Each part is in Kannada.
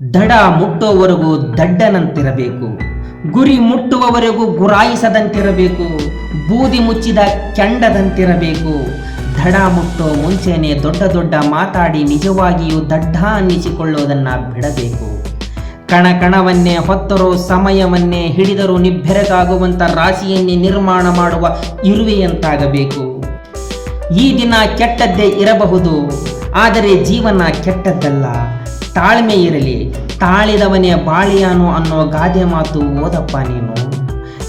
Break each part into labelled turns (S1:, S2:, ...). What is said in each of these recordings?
S1: ದಡ ಮುಟ್ಟುವವರೆಗೂ ದಡ್ಡನಂತಿರಬೇಕು. ಗುರಿ ಮುಟ್ಟುವವರೆಗೂ ಗುರಾಯಿಸದಂತಿರಬೇಕು. ಬೂದಿ ಮುಚ್ಚಿದ ಕೆಂಡದಂತಿರಬೇಕು. ದಡ ಮುಟ್ಟೋ ಮುಂಚೆನೆ ದೊಡ್ಡ ದೊಡ್ಡ ಮಾತಾಡಿ ನಿಜವಾಗಿಯೂ ದಡ್ಡ ಅನ್ನಿಸಿಕೊಳ್ಳುವುದನ್ನು ಬಿಡಬೇಕು. ಕಣ ಕಣವನ್ನೇ ಹೊತ್ತರೂ ಸಮಯವನ್ನೇ ಹಿಡಿದರೂ ನಿಬ್ಬೆರಗಾಗುವಂಥ ರಾಶಿಯನ್ನೇ ನಿರ್ಮಾಣ ಮಾಡುವ ಇರುವೆಯಂತಾಗಬೇಕು ಈ ದಿನ ಕೆಟ್ಟದ್ದೇ ಇರಬಹುದು, ಆದರೆ ಜೀವನ ಕೆಟ್ಟದ್ದಲ್ಲ. ತಾಳ್ಮೆ ಇರಲಿ. ತಾಳಿದವನೇ ಬಾಳಿಯಾನು ಅನ್ನೋ ಗಾದೆ ಮಾತು ಓದಪ್ಪ ನೀನು.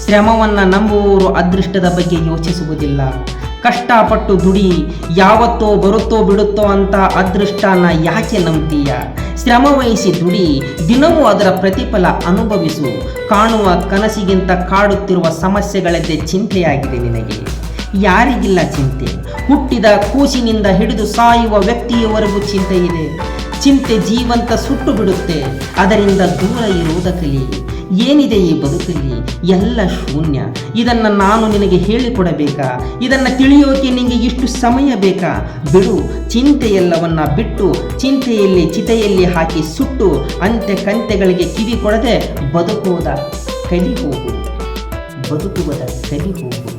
S1: ಶ್ರಮವನ್ನು ನಂಬುವವರು ಅದೃಷ್ಟದ ಬಗ್ಗೆ ಯೋಚಿಸುವುದಿಲ್ಲ. ಕಷ್ಟಪಟ್ಟು ದುಡಿ, ಯಾವತ್ತೋ ಬರುತ್ತೋ ಬಿಡುತ್ತೋ ಅಂತ ಅದೃಷ್ಟನ ಯಾಕೆ ನಂಬ್ತೀಯ? ಶ್ರಮ ವಹಿಸಿ ದುಡಿ, ದಿನವೂ ಅದರ ಪ್ರತಿಫಲ ಅನುಭವಿಸು. ಕಾಣುವ ಕನಸಿಗಿಂತ ಕಾಡುತ್ತಿರುವ ಸಮಸ್ಯೆಗಳದ್ದೇ ಚಿಂತೆಯಾಗಿದೆ ನಿನಗೆ. ಯಾರಿಗಿಲ್ಲ ಚಿಂತೆ. ಹುಟ್ಟಿದ ಕೂಸಿನಿಂದ ಹಿಡಿದು ಸಾಯುವ ವ್ಯಕ್ತಿಯವರೆಗೂ ಚಿಂತೆ ಇದೆ ಚಿಂತೆ ಜೀವಂತ ಸುಟ್ಟು ಬಿಡುತ್ತೆ. ಅದರಿಂದ ದೂರ ಇರುವುದ ಕಲಿ ಏನಿದೆ ಈ ಬದುಕಲ್ಲಿ? ಎಲ್ಲ ಶೂನ್ಯ. ಇದನ್ನು ನಾನು ನಿನಗೆ ಹೇಳಿಕೊಡಬೇಕಾ? ಇದನ್ನು ತಿಳಿಯೋಕೆ ನಿನಗೆ ಇಷ್ಟು ಸಮಯ ಬೇಕಾ? ಬಿಡು, ಚಿಂತೆಯೆಲ್ಲವನ್ನು ಬಿಟ್ಟು, ಚಿಂತೆಯಲ್ಲಿ ಚಿತೆಯಲ್ಲಿ ಹಾಕಿ ಸುಟ್ಟು ಅಂತೆ ಕಂತೆಗಳಿಗೆ ಕಿವಿ ಕೊಡದೆ ಬದುಕುವುದ ಕಲಿ ಹೋಗು ಬದುಕುವುದ ಕಲಿ ಹೋಗು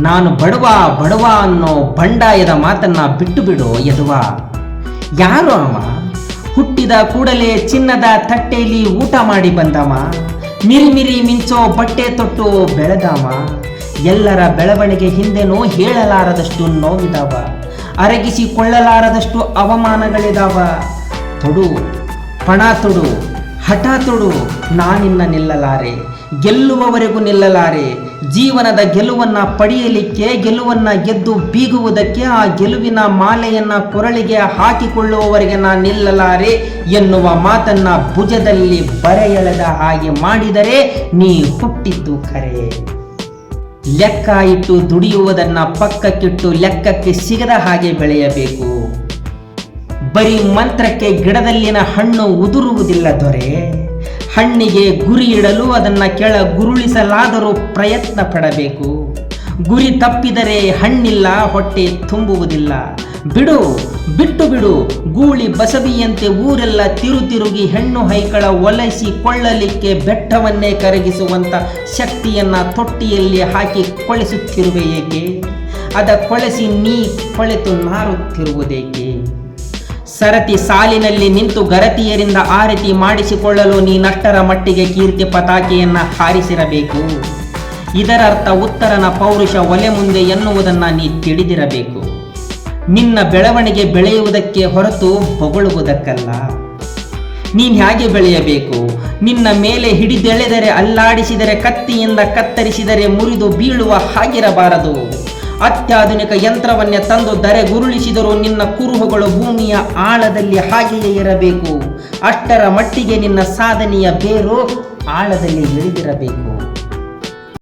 S1: ನಾನು ಬಡವ ಬಡವ ಅನ್ನೋ ಬಂಡಾಯದ ಮಾತನ್ನ ಬಿಟ್ಟು ಬಿಡು ಯದುವ. ಯಾರು ಅವ? ಹುಟ್ಟಿದ ಕೂಡಲೇ ಚಿನ್ನದ ತಟ್ಟೆಯಲ್ಲಿ ಊಟ ಮಾಡಿ ಬಂದವ? ಮಿರಿ ಮಿರಿ ಮಿಂಚೋ ಬಟ್ಟೆ ತೊಟ್ಟು ಬೆಳೆದವ? ಎಲ್ಲರ ಬೆಳವಣಿಗೆ ಹಿಂದೆನೂ ಹೇಳಲಾರದಷ್ಟು ನೋವಿದಾವ? ಅರಗಿಸಿಕೊಳ್ಳಲಾರದಷ್ಟು ಅವಮಾನಗಳಿದಾವ? ತೊಡು, ಪಣ ತೊಡು ಹಠ ತೊಡು ನಾನಿನ್ನ ನಿಲ್ಲಲಾರೆ. ಗೆಲ್ಲುವವರೆಗೂ ನಿಲ್ಲಲಾರೆ. ಜೀವನದ ಗೆಲುವನ್ನ ಪಡೆಯಲಿಕ್ಕೆ, ಗೆಲುವನ್ನ ಗೆದ್ದು ಬೀಗುವುದಕ್ಕೆ, ಆ ಗೆಲುವಿನ ಮಾಲೆಯನ್ನ ಕೊರಳಿಗೆ ಹಾಕಿಕೊಳ್ಳುವವರೆಗೆ ನಾ ನಿಲ್ಲಲಾರೆ ಎನ್ನುವ ಮಾತನ್ನ ಭುಜದಲ್ಲಿ ಬರೆಯೆಳೆದ ಹಾಗೆ ಮಾಡಿದರೆ ನೀ ಹುಟ್ಟಿದ್ದು ಕರೆ. ಲೆಕ್ಕ ಇಟ್ಟು ದುಡಿಯುವುದನ್ನ ಪಕ್ಕಕ್ಕಿಟ್ಟು ಲೆಕ್ಕಕ್ಕೆ ಸಿಗದ ಹಾಗೆ ಬೆಳೆಯಬೇಕು. ಬರೀ ಮಂತ್ರಕ್ಕೆ ಗಿಡದಲ್ಲಿನ ಹಣ್ಣು ಉದುರುವುದಿಲ್ಲ ದೊರೆ. ಹಣ್ಣಿಗೆ ಗುರಿ ಇಡಲು ಅದನ್ನು ಕೆಳ ಗುರುಳಿಸಲಾದರೂ ಪ್ರಯತ್ನ ಪಡಬೇಕು. ಗುರಿ ತಪ್ಪಿದರೆ ಹಣ್ಣಿಲ್ಲ, ಹೊಟ್ಟೆ ತುಂಬುವುದಿಲ್ಲ. ಬಿಡು, ಬಿಟ್ಟು ಬಿಡು, ಗೂಳಿ ಬಸವಿಯಂತೆ ಊರೆಲ್ಲ ತಿರು ತಿರುಗಿ ಹೆಣ್ಣು ಹೈಕಳ ಒಲಸಿ ಕೊಳ್ಳಲಿಕ್ಕೆ ಬೆಟ್ಟವನ್ನೇ ಕರಗಿಸುವಂಥ ಶಕ್ತಿಯನ್ನು ತೊಟ್ಟಿಯಲ್ಲಿ ಹಾಕಿ ಕೊಳೆಸುತ್ತಿರುವೆ ಏಕೆ? ಅದ ಕೊಳೆಸಿ ನೀ ಕೊಳೆತು ನಾರುತ್ತಿರುವುದೇಕೆ? ಸರತಿ ಸಾಲಿನಲ್ಲಿ ನಿಂತು ಗರತಿಯರಿಂದ ಆರತಿ ಮಾಡಿಸಿಕೊಳ್ಳಲು ನೀನಷ್ಟರ ಮಟ್ಟಿಗೆ ಕೀರ್ತಿ ಪತಾಕೆಯನ್ನ ಹಾರಿಸಿರಬೇಕು. ಇದರರ್ಥ ಉತ್ತರನ ಪೌರುಷ ಒಲೆ ಮುಂದೆ ಎನ್ನುವುದನ್ನು ನೀ ತಿಳಿದಿರಬೇಕು. ನಿನ್ನ ಬೆಳವಣಿಗೆ ಬೆಳೆಯುವುದಕ್ಕೆ ಹೊರತು ಹೊಗಳುವುದಕ್ಕಲ್ಲ. ನೀನು ಹೇಗೆ ಬೆಳೆಯಬೇಕು? ನಿನ್ನ ಮೇಲೆ ಹಿಡಿದೆಳೆದರೆ ಅಲ್ಲಾಡಿಸಿದರೆ ಕತ್ತಿಯಿಂದ ಕತ್ತರಿಸಿದರೆ ಮುರಿದು ಬೀಳುವ ಹಾಗಿರಬಾರದು. ಅತ್ಯಾಧುನಿಕ ಯಂತ್ರವನ್ನೇ ತಂದು ದರೆ ಗುರುಳಿಸಿದರೂ ನಿನ್ನ ಕುರುಹುಗಳು ಭೂಮಿಯ ಆಳದಲ್ಲಿ ಹಾಗೆಯೇ ಇರಬೇಕು. ಅಷ್ಟರ ಮಟ್ಟಿಗೆ ನಿನ್ನ ಸಾಧನೆಯ ಬೇರು ಆಳದಲ್ಲಿ ಇಳಿದಿರಬೇಕು.